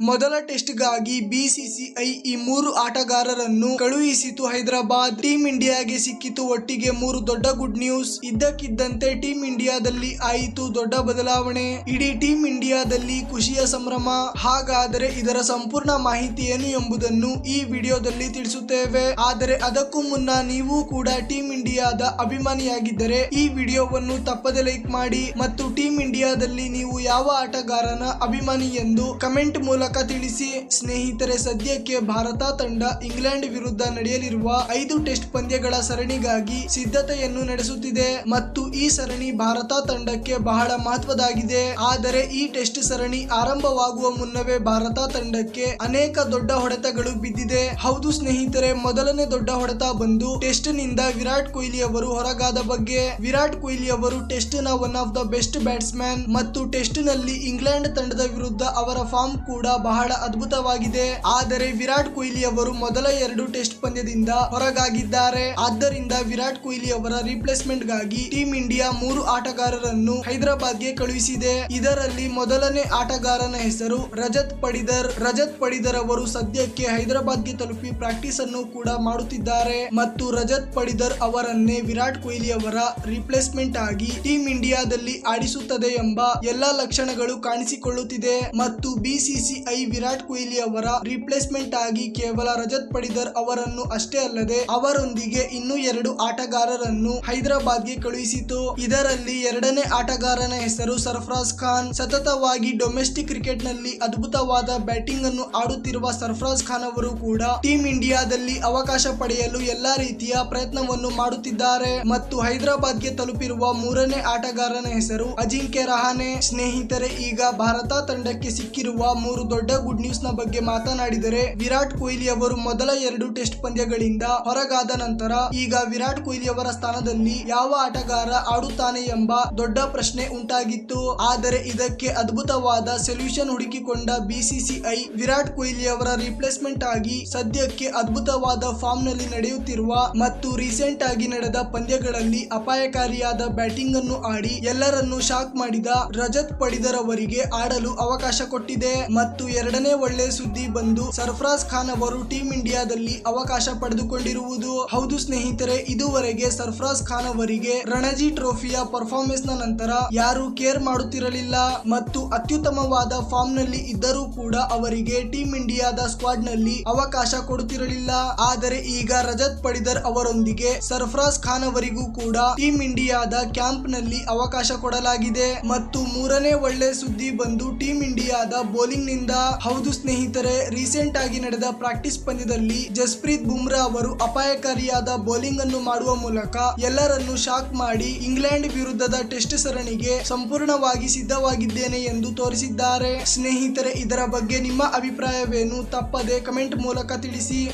ಮೊದಲ ಟೆಸ್ಟ್ಗಾಗಿ ಬಿಸಿಸಿಐ ಈ ಮೂರು ಆಟಗಾರರನ್ನು ಕಳುಹಿಸಿತು ಹೈದರಾಬಾದ್. ಟೀಂ ಇಂಡಿಯಾಗೆ ಸಿಕ್ಕಿತು ಒಟ್ಟಿಗೆ ಮೂರು ದೊಡ್ಡ ಗುಡ್ ನ್ಯೂಸ್. ಇದ್ದಕ್ಕಿದ್ದಂತೆ ಟೀಂ ಇಂಡಿಯಾದಲ್ಲಿ ಆಯಿತು ದೊಡ್ಡ ಬದಲಾವಣೆ. ಇಡೀ ಟೀಂ ಇಂಡಿಯಾದಲ್ಲಿ ಖುಷಿಯ ಸಂಭ್ರಮ. ಹಾಗಾದರೆ ಇದರ ಸಂಪೂರ್ಣ ಮಾಹಿತಿ ಏನು ಎಂಬುದನ್ನು ಈ ವಿಡಿಯೋದಲ್ಲಿ ತಿಳಿಸುತ್ತೇವೆ. ಆದರೆ ಅದಕ್ಕೂ ಮುನ್ನ ನೀವು ಕೂಡ ಟೀಂ ಇಂಡಿಯಾದ ಅಭಿಮಾನಿಯಾಗಿದ್ದರೆ ಈ ವಿಡಿಯೋವನ್ನು ತಪ್ಪದೆ ಲೈಕ್ ಮಾಡಿ ಮತ್ತು ಟೀಂ ಇಂಡಿಯಾದಲ್ಲಿ ನೀವು ಯಾವ ಆಟಗಾರನ ಅಭಿಮಾನಿ ಎಂದು ಕಮೆಂಟ್ ಮೂಲಕ ತಿಳಿಸಿ, ಸ್ನೇಹಿತರೆ, ಸದ್ಯಕ್ಕೆ ಭಾರತ ತಂಡ ಇಂಗ್ಲೆಂಡ್ ವಿರುದ್ಧ ನಡೆಯಲಿರುವ ಐದು ಟೆಸ್ಟ್ ಪಂದ್ಯಗಳ ಸರಣಿಗಾಗಿ ಸಿದ್ಧತೆಯನ್ನು ನಡೆಸುತ್ತಿದೆ. ಮತ್ತು ಈ ಸರಣಿ ಭಾರತ ತಂಡಕ್ಕೆ ಬಹಳ ಮಹತ್ವದಾಗಿದೆ. ಆದರೆ ಈ ಟೆಸ್ಟ್ ಸರಣಿ ಆರಂಭವಾಗುವ ಮುನ್ನವೇ ಭಾರತ ತಂಡಕ್ಕೆ ಅನೇಕ ದೊಡ್ಡ ಹೊಡೆತಗಳು ಬಿದ್ದಿದೆ. ಹೌದು ಸ್ನೇಹಿತರೆ, ಮೊದಲನೇ ದೊಡ್ಡ ಹೊಡೆತ ಬಂದು ಟೆಸ್ಟ್ನಿಂದ ವಿರಾಟ್ ಕೊಹ್ಲಿ ಅವರು ಹೊರಗಾದ ಬಗ್ಗೆ. ವಿರಾಟ್ ಕೊಹ್ಲಿ ಅವರು ಟೆಸ್ಟ್ನ one of the best batsman ಮತ್ತು ಟೆಸ್ಟ್ನಲ್ಲಿ ಇಂಗ್ಲೆಂಡ್ ತಂಡದ ವಿರುದ್ಧ ಅವರ ಫಾರ್ಮ್ ಕೂಡ ಬಹಳ ಅದ್ಭುತವಾಗಿದೆ. ಆದರೆ ವಿರಾಟ್ ಕೊಹ್ಲಿ ಅವರು ಮೊದಲ ಎರಡು ಟೆಸ್ಟ್ ಪಂದ್ಯದಿಂದ ಹೊರಗಾಗಿದ್ದಾರೆ. ಆದ್ದರಿಂದ ವಿರಾಟ್ ಕೊಹ್ಲಿ ಅವರ ರಿಪ್ಲೇಸ್ಮೆಂಟ್ಗಾಗಿ ಟೀಂ ಇಂಡಿಯಾ ಮೂರು ಆಟಗಾರರನ್ನು ಹೈದರಾಬಾದ್ಗೆ ಕಳುಹಿಸಿದೆ. ಇದರಲ್ಲಿ ಮೊದಲನೇ ಆಟಗಾರನ ಹೆಸರು ರಜತ್ ಪಡಿದರ್. ರಜತ್ ಪಡಿದರ್ ಅವರು ಸದ್ಯಕ್ಕೆ ಹೈದರಾಬಾದ್ಗೆ ತಲುಪಿ ಪ್ರಾಕ್ಟೀಸ್ ಅನ್ನು ಕೂಡ ಮಾಡುತ್ತಿದ್ದಾರೆ. ಮತ್ತು ರಜತ್ ಪಡಿದರ್ ಅವರನ್ನೇ ವಿರಾಟ್ ಕೊಹ್ಲಿ ಅವರ ರಿಪ್ಲೇಸ್ಮೆಂಟ್ ಆಗಿ ಟೀಂ ಇಂಡಿಯಾದಲ್ಲಿ ಆಡಿಸುತ್ತದೆ ಎಂಬ ಎಲ್ಲಾ ಲಕ್ಷಣಗಳು ಕಾಣಿಸಿಕೊಳ್ಳುತ್ತಿದೆ. ಮತ್ತು ಬಿಸಿಸಿಐ ವಿರಾಟ್ ಕೊಹ್ಲಿ ಅವರ ರಿಪ್ಲೇಸ್ಮೆಂಟ್ ಆಗಿ ಕೇವಲ ರಜತ್ ಪಡಿದರ್ ಅವರನ್ನು ಅಷ್ಟೇ ಅಲ್ಲದೆ ಅವರೊಂದಿಗೆ ಇನ್ನೂ ಎರಡು ಆಟಗಾರರನ್ನು ಹೈದರಾಬಾದ್ಗೆ ಕಳುಹಿಸಿತು. ಇದರಲ್ಲಿ ಎರಡನೇ ಆಟಗಾರನ ಹೆಸರು ಸರ್ಫರಾಜ್ ಖಾನ್. ಸತತವಾಗಿ ಡೊಮೆಸ್ಟಿಕ್ ಕ್ರಿಕೆಟ್ನಲ್ಲಿ ಅದ್ಭುತವಾದ ಬ್ಯಾಟಿಂಗ್ ಅನ್ನು ಆಡುತ್ತಿರುವ ಸರ್ಫರಾಜ್ ಖಾನ್ ಅವರು ಕೂಡ ಟೀಂ ಇಂಡಿಯಾದಲ್ಲಿ ಅವಕಾಶ ಪಡೆಯಲು ಎಲ್ಲಾ ರೀತಿಯ ಪ್ರಯತ್ನವನ್ನು ಮಾಡುತ್ತಿದ್ದಾರೆ. ಮತ್ತು ಹೈದರಾಬಾದ್ಗೆ ತಲುಪಿರುವ ಮೂರನೇ ಆಟಗಾರನ ಹೆಸರು ಅಜಿಂಕ್ಯ ರಹಾನೆ. ಸ್ನೇಹಿತರೆ, ಈಗ ಭಾರತ ತಂಡಕ್ಕೆ ಸಿಕ್ಕಿರುವ ಮೂರು ದೊಡ್ಡ ಗುಡ್ ನ್ಯೂಸ್ನ ಬಗ್ಗೆ ಮಾತನಾಡಿದರೆ ವಿರಾಟ್ ಕೊಹ್ಲಿ ಅವರು ಮೊದಲ ಎರಡು ಟೆಸ್ಟ್ ಪಂದ್ಯಗಳಿಂದ ಹೊರಗಾದ ನಂತರ ಈಗ ವಿರಾಟ್ ಕೊಹ್ಲಿ ಅವರ ಸ್ಥಾನದಲ್ಲಿ ಯಾವ ಆಟಗಾರ ಆಡುತ್ತಾನೆ ಎಂಬ ದೊಡ್ಡ ಪ್ರಶ್ನೆ ಉಂಟಾಗಿತ್ತು. ಆದರೆ ಇದಕ್ಕೆ ಅದ್ಭುತವಾದ ಸೊಲ್ಯೂಷನ್ ಹುಡುಕಿಕೊಂಡ ಬಿಸಿಸಿಐ ವಿರಾಟ್ ಕೊಹ್ಲಿ ಅವರ ರಿಪ್ಲೇಸ್ಮೆಂಟ್ ಆಗಿ ಸದ್ಯಕ್ಕೆ ಅದ್ಭುತವಾದ ಫಾರ್ಮ್ನಲ್ಲಿ ನಡೆಯುತ್ತಿರುವ ಮತ್ತು ರೀಸೆಂಟ್ ಆಗಿ ನಡೆದ ಪಂದ್ಯಗಳಲ್ಲಿ ಅಪಾಯಕಾರಿಯಾದ ಬ್ಯಾಟಿಂಗ್ ಅನ್ನು ಆಡಿ ಎಲ್ಲರನ್ನು ಶಾಕ್ ಮಾಡಿದ ರಜತ್ ಪಡಿದರ್ ಅವರಿಗೆ ಆಡಲು ಅವಕಾಶ ಕೊಟ್ಟಿದೆ. ಮತ್ತು ಎರಡನೇ ಒಳ್ಳೆ ಸುದ್ದಿ ಬಂದು ಸರ್ಫರಾಜ್ ಖಾನ್ ಅವರು ಟೀಂ ಇಂಡಿಯಾದಲ್ಲಿ ಅವಕಾಶ ಪಡೆದುಕೊಂಡಿರುವುದು. ಹೌದು ಸ್ನೇಹಿತರೆ, ಇದುವರೆಗೆ ಸರ್ಫರಾಜ್ ಖಾನ್ ಅವರಿಗೆ ರಣಜಿ ಟ್ರೋಫಿಯ ಪರ್ಫಾರ್ಮೆನ್ಸ್ನ ನಂತರ ಯಾರು ಕೇರ್ ಮಾಡುತ್ತಿರಲಿಲ್ಲ. ಮತ್ತು ಅತ್ಯುತ್ತಮವಾದ ಫಾರ್ಮ್ನಲ್ಲಿ ಇದ್ದರೂ ಕೂಡ ಅವರಿಗೆ ಟೀಂ ಇಂಡಿಯಾದ ಸ್ಕ್ವಾಡ್ನಲ್ಲಿ ಅವಕಾಶ ಕೊಡುತ್ತಿರಲಿಲ್ಲ. ಆದರೆ ಈಗ ರಜತ್ ಪಡಿದರ್ ಅವರೊಂದಿಗೆ ಸರ್ಫರಾಜ್ ಖಾನ್ ಅವರಿಗೂ ಕೂಡ ಟೀಂ ಇಂಡಿಯಾದ ಕ್ಯಾಂಪ್ನಲ್ಲಿ ಅವಕಾಶ ಕೊಡಲಾಗಿದೆ. ಮತ್ತು ಮೂರನೇ ಒಳ್ಳೆ ಸುದ್ದಿ ಬಂದು ಟೀಂ ಇಂಡಿಯಾದ ಬೌಲಿಂಗ್ನಿಂದ ಹೌದು ಸ್ನೇಹಿತರೆ ರೀಸೆಂಟ್ ಆಗಿ ನಡೆದ ಪ್ರಾಕ್ಟೀಸ್ ಪಂದ್ಯದಲ್ಲಿ ಜಸ್ಪ್ರೀತ್ ಬುಮ್ರಾ ಅವರು ಅಪಾಯಕಾರಿಯಾದ ಬೌಲಿಂಗ್ ಅನ್ನು ಮಾಡುವ ಮೂಲಕ ಎಲ್ಲರನ್ನು ಶಾಕ್ ಮಾಡಿ ಇಂಗ್ಲೆಂಡ್ ವಿರುದ್ಧದ ಟೆಸ್ಟ್ ಸರಣಿಗೆ ಸಂಪೂರ್ಣವಾಗಿ ಸಿದ್ಧವಾಗಿದ್ದೇನೆ ಎಂದು ತೋರಿಸಿದ್ದಾರೆ. ಸ್ನೇಹಿತರೆ, ಇದರ ಬಗ್ಗೆ ನಿಮ್ಮ ಅಭಿಪ್ರಾಯವೇನು? ತಪ್ಪದೆ ಕಮೆಂಟ್ ಮೂಲಕ ತಿಳಿಸಿ.